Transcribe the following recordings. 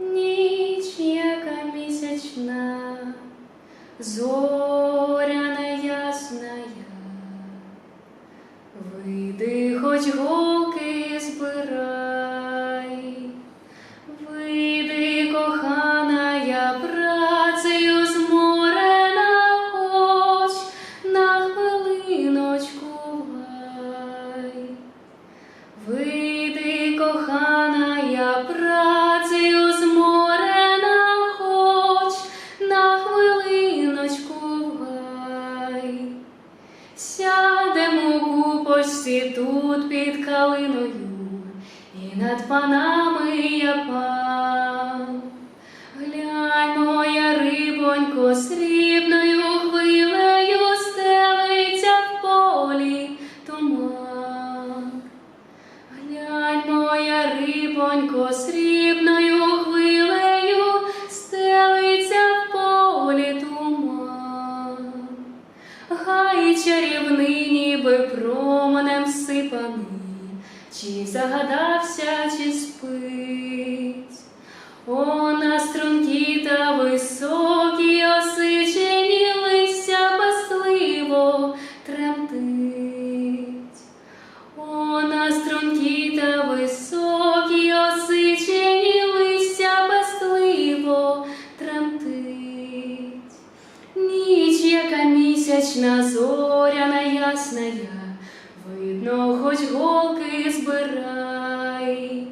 ніч яка місячна, зоряна ясна, вийди хоч го. Тут під калиною, і над панами я пан. Глянь, моя рибонько, срібною хвилею стелиться в полі туман. Глянь, моя рибонько, срібною чи загадався, чи спить. О, на стрункі та високі осичені листя безсливо тремтить. О, на стрункі та високі осичені листя безсливо тремтить. Ніч, яка місячна, зоряна ясна, но хоч голки збирай,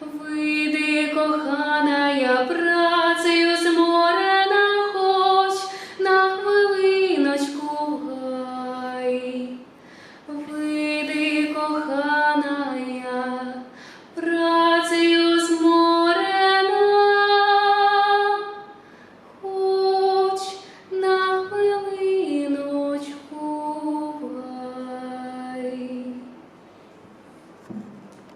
вийди, кохана, я працею зморена, хоч на хвилиночку гай.